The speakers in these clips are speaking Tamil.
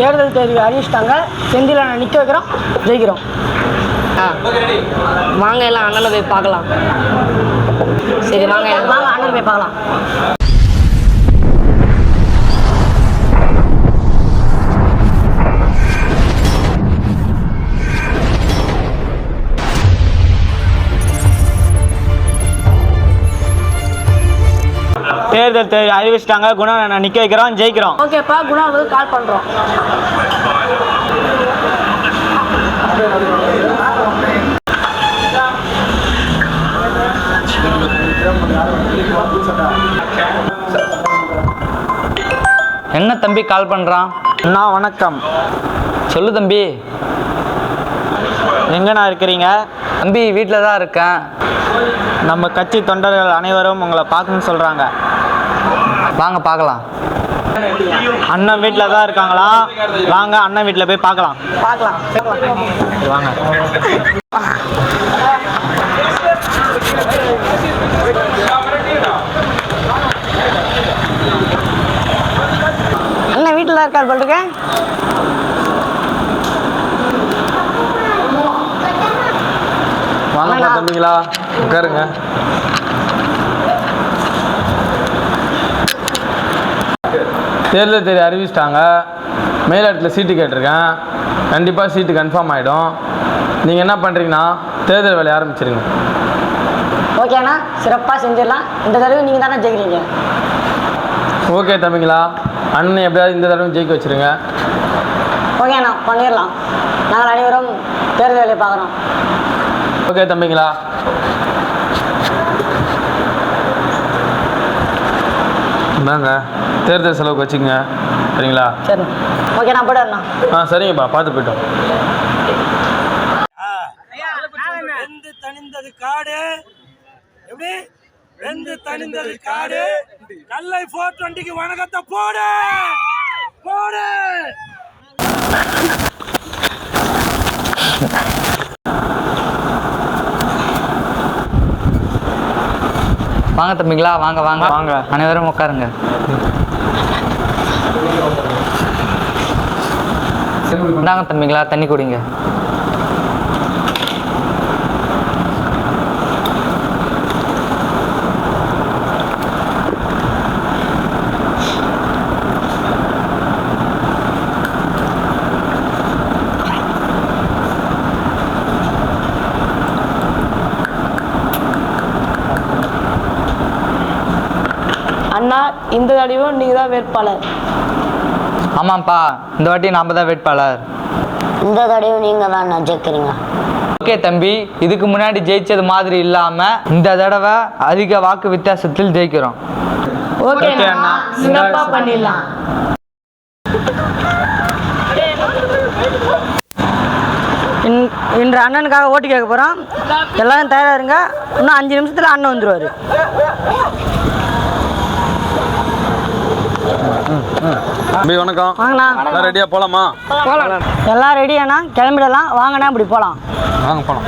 தேர்தல் தேதி அறிவிச்சிட்டாங்க. செந்தில நிற்க வைக்கிறோம் ஜெயிக்கிறோம். ஆ. வாங்க எல்லாம் அண்ணனை போய் பார்க்கலாம். சரி வாங்க வாங்க அண்ணன் போய் பார்க்கலாம். தேர்தல் அறிவிச்சிட்டாங்க. குணம் நான் நிற்க வைக்கிறோம் ஜெயிக்கிறோம். ஓகேப்பா குணாவுக்கு கால் பண்ணுறோம் என்ன தம்பி கால் பண்ணுறான் அண்ணா வணக்கம். சொல்லு தம்பி. எங்கண்ணா இருக்கிறீங்க? தம்பி வீட்டில் தான் இருக்கேன். நம்ம கட்சி தொண்டர்கள் அனைவரும் உங்களை பார்க்கணும்னு சொல்கிறாங்க வாங்க பார்க்கலாம். அண்ணன் வீட்டில் தான் இருக்காங்களா? வாங்க அண்ணன் வீட்டில் போய் பார்க்கலாம். பார்க்கலாம். வாங்க. அண்ணன் வீட்டில் தான் இருக்கார் போல் இருக்கேன் வாங்கப்பா தம்பிங்களா உட்காருங்க. தேர்தல் தேதி அறிவிச்சிட்டாங்க. மேலிடத்தில் சீட்டு கேட்டிருக்கேன். கண்டிப்பாக சீட்டு கன்ஃபார்ம் ஆகிடும் நீங்கள் என்ன பண்ணுறீங்கன்னா தேர்தல் வேலையை ஆரம்பிச்சிருங்க. ஓகேண்ணா சிறப்பாக செஞ்சிடலாம். இந்த தடவை நீங்கள் தானே ஜெயிக்கிறீங்க? ஓகே தம்பிங்களா அண்ணனை எப்படியாவது இந்த தடவை ஜெயிக்க வச்சிருங்க. ஓகேண்ணா பண்ணிடலாம். நாங்கள் அனைவரும் தேர்தல் வேலையை பார்க்குறோம். ஓகே தம்பிங்களா. இந்தாங்க. தேர்தல் செலவுக்கு வச்சுங்க சரிங்களா? சரி. ஓகே நான் போய்ட்டு ஆ சரிங்கப்பா. பார்த்து போயிட்டோம் வெந்து தணிந்தது காடு. எப்படி? வெந்து தணிந்தது காடு. கல்லை போர் டுவெண்ட்டிக்கு வணக்கத்தை போடு. போடு. வாங்க தம்பிங்களா வாங்க வாங்க. வாங்க. அனைவரும் உட்காருங்க இந்தாங்க தம்பிங்களா தண்ணி குடிங்க அண்ணா இந்த தடவையும் நீங்கள் தான் வேட்பாளர். ஆமாம்ப்பா இந்த வாட்டி நாம தான் வேட்பாளர். இந்த தடவையும் நீங்கள் தான் நான் ஜெயிக்கிறீங்க. ஓகே தம்பி இதுக்கு முன்னாடி ஜெயிச்சது மாதிரி இல்லாமல் இந்த தடவை அதிக வாக்கு வித்தியாசத்தில் ஜெயிக்கிறோம். ஓகே அண்ணா. சிறப்பாக பண்ணிடலாம். இன்- இன்று அண்ணனுக்காக ஓட்டு கேட்க போகிறோம் எல்லாரும் தயாராக இருங்க. இன்னும் அஞ்சு நிமிஷத்தில் அண்ணன் வந்துடுவார் தம்பி வணக்கம். வாங்கண்ணா. எல்லாம் ரெடியாக போகலாமா எல்லாம் ரெடியாண்ணா கிளம்பிடலாம். வாங்கண்ணா இப்படி போகலாம் வாங்க போகலாம்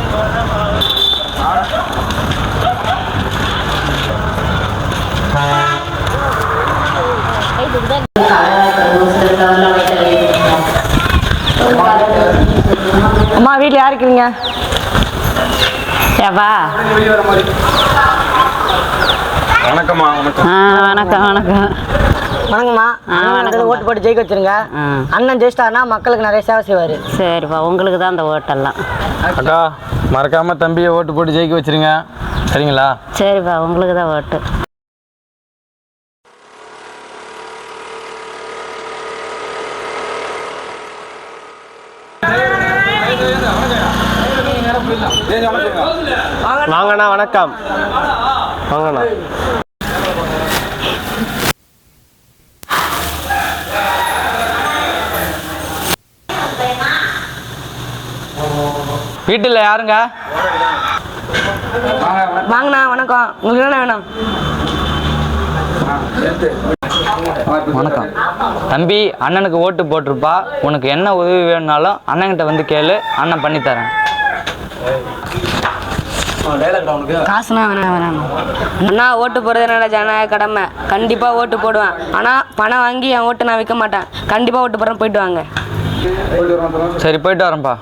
அம்மா வீட்டில் யார் இருக்கிறீங்க ஏப்பா? வணக்கம்மா வணக்கம். ஆ வணக்கம் வணக்கம். வணக்கம்மா. வந்து ஓட்டு போட்டு ஜெயிக்க வச்சிருங்க. அண்ணன் ஜெயிச்சிட்டாருன்னா மக்களுக்கு நிறைய சேவை செய்வார். சரிப்பா உங்களுக்கு தான் அந்த ஓட்டெல்லாம். அக்கா மறக்காம தம்பியை ஓட்டு போட்டு ஜெயிக்க வச்சிருங்க. சரிங்களா? சரிப்பா உங்களுக்கு தான் ஓட்டு. வாங்கண்ணா வணக்கம். வாங்கண்ணா. வீட்டில் யாருங்க? வாங்கண்ணா வணக்கம். உங்களுக்கு என்ன வேணும்? வணக்கம். தம்பி அண்ணனுக்கு ஓட்டு போட்டிருப்பா. உனக்கு என்ன உதவி வேணும்னாலும் அண்ணன்கிட்ட வந்து கேளு அண்ணன் பண்ணித்தரேன். காசுனா வேணாம் வேணாம் அண்ணா ஓட்டு போடுறது என்னோட ஜனநாயக கடமை? கண்டிப்பாக ஓட்டு போடுவேன். ஆனால் பணம் வாங்கி என் ஓட்டு நான் விற்க மாட்டேன். கண்டிப்பாக ஓட்டு போடுறேன் போயிட்டு வாங்க. சரி போயிட்டு வரேன்ப்பா.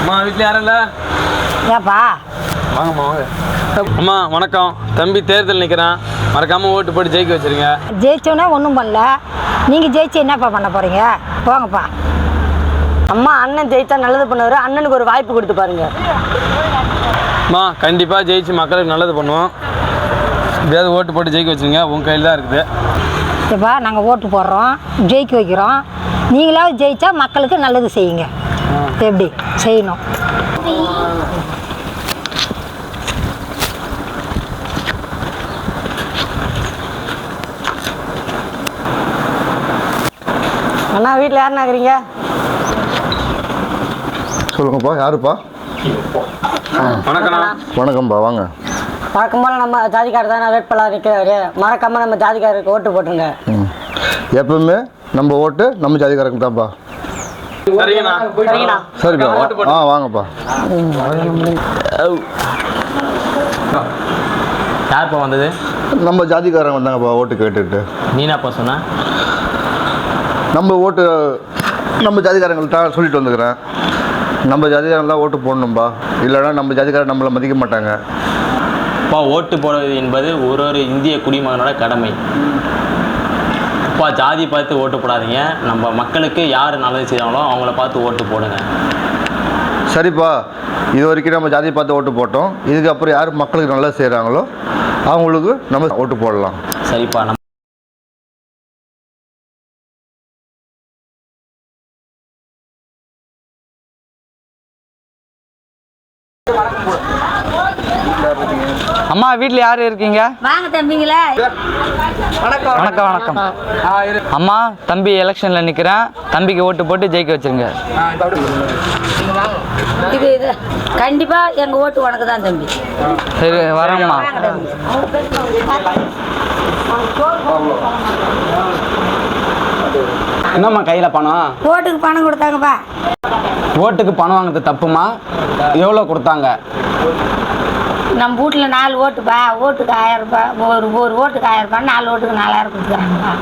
அம்மா வீட்டில் யாரும் இல்லை? ஏப்பா? வாங்கம்மா வாங்க. அம்மா வணக்கம். தம்பி தேர்தல் நிற்கிறேன் மறக்காமல் ஓட்டு போட்டு ஜெயிக்க வச்சிருங்க. ஜெயிச்சோன்னே ஒன்றும் பண்ணல. நீங்கள் ஜெயிச்சு என்னப்பா பண்ண போகிறீங்க போங்கப்பா. அம்மா அண்ணன் ஜெயிச்சா நல்லது பண்ணுவார். அண்ணனுக்கு ஒரு வாய்ப்பு கொடுத்து பாருங்க. அம்மா கண்டிப்பாக ஜெயிச்சு மக்களுக்கு நல்லது பண்ணுவோம். எப்படியாவது ஓட்டு போட்டு ஜெயிக்க வச்சுருங்க உங்கள் கையில் தான் இருக்குது. இப்பா நாங்கள் ஓட்டு போடுறோம் ஜெயிக்க வைக்கிறோம். நீங்களாவது ஜெயிச்சா மக்களுக்கு நல்லது செய்யுங்க. எப்படி? செய்யணும். அண்ணா வீட்டில் யாருண்ணா இருக்கிறீங்க? சொல்லுங்கப்பா யாருப்பா? வணக்கண்ணா வணக்கம்ப்பா வாங்க. வழக்கம் போல் நம்ம ஜாதிக்காரர் தானே வேட்பாளர் நிற்கிறாரு மறக்காமல் நம்ம ஜாதிக்காரருக்கு ஓட்டு போட்டுருங்க. ம். எப்பவுமே நம்ம ஓட்டு நம்ம ஜாதிக்காரங்க தான்ப்பா. சரிப்பா ஆ வாங்கப்பா. யார்ப்பா வந்தது? நம்ம ஜாதிக்காரங்க வந்தாங்கப்பா ஓட்டு கேட்டுட்டு நீனாப்பா சொன்ன? நம்ம ஓட்டு நம்ம ஜாதிக்காரங்கள்ட்ட சொல்லிட்டு வந்துக்கிறேன். நம்ம ஜாதிக்காரங்களாம் ஓட்டு போடணும்பா. இல்லைன்னா நம்ம ஜாதிக்காரர் நம்மளை மதிக்க மாட்டாங்க. அப்பா ஓட்டு போடுவது என்பது ஒரு ஒரு இந்திய குடிமகனோட கடமை. அப்பா ஜாதி பார்த்து ஓட்டு போடாதீங்க. நம்ம மக்களுக்கு யார் நல்லது செய்கிறாங்களோ அவங்கள பார்த்து ஓட்டு போடுங்க. சரிப்பா. இது வரைக்கும் நம்ம ஜாதியை பார்த்து ஓட்டு போட்டோம். இதுக்கப்புறம் யார் மக்களுக்கு நல்லது செய்கிறாங்களோ அவங்களுக்கு நம்ம ஓட்டு போடலாம். சரிப்பா அம்மா வீட்டில் யார் இருக்கீங்க? வாங்க தம்பிங்களே. வணக்கம் வணக்கம். அம்மா தம்பி எலெக்ஷனில் நிற்கிறேன் தம்பிக்கு ஓட்டு போட்டு ஜெயிக்க வச்சிருங்க. இது இது கண்டிப்பாக எங்கள் ஓட்டு உனக்கு தான் தம்பி. சரி வரேம்மா. என்னம்மா கையில் பணம்? ஓட்டுக்கு பணம் கொடுத்தாங்கப்பா. ஓட்டுக்கு பணம் வாங்குறது தப்புமா? எவ்வளோ கொடுத்தாங்க? நம்ம வீட்டில் நாலு ஓட்டுப்பா ஓட்டுக்கு ஆயிரம் ரூபாய் ஒரு ஒரு ஓட்டுக்கு ஆயிரம் ரூபாய் நாலு ஓட்டுக்கு நாலாயிரம் கொடுக்குறாங்கப்பா.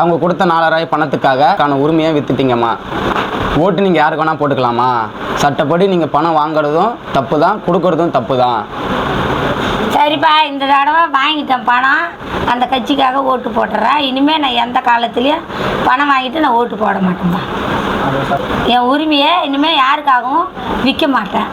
அவங்க கொடுத்த நாலாயிரம் பணத்துக்காக கான உரிமையை வித்துட்டீங்கம்மா. ஓட்டு நீங்கள் யாருக்கு வேணால் போட்டுக்கலாமா? சட்டப்படி நீங்கள் பணம் வாங்குறதும் தப்பு தான் கொடுக்கறதும் தப்பு தான் சரிப்பா இந்த தடவை வாங்கிட்டேன் பணம். அந்த கட்சிக்காக ஓட்டு போட்டுறேன் இனிமேல் நான் எந்த காலத்துலேயும் பணம் வாங்கிட்டு நான் ஓட்டு போட மாட்டேன்ப்பா என் உரிமையை இனிமேல் யாருக்காகவும் விற்க மாட்டேன்.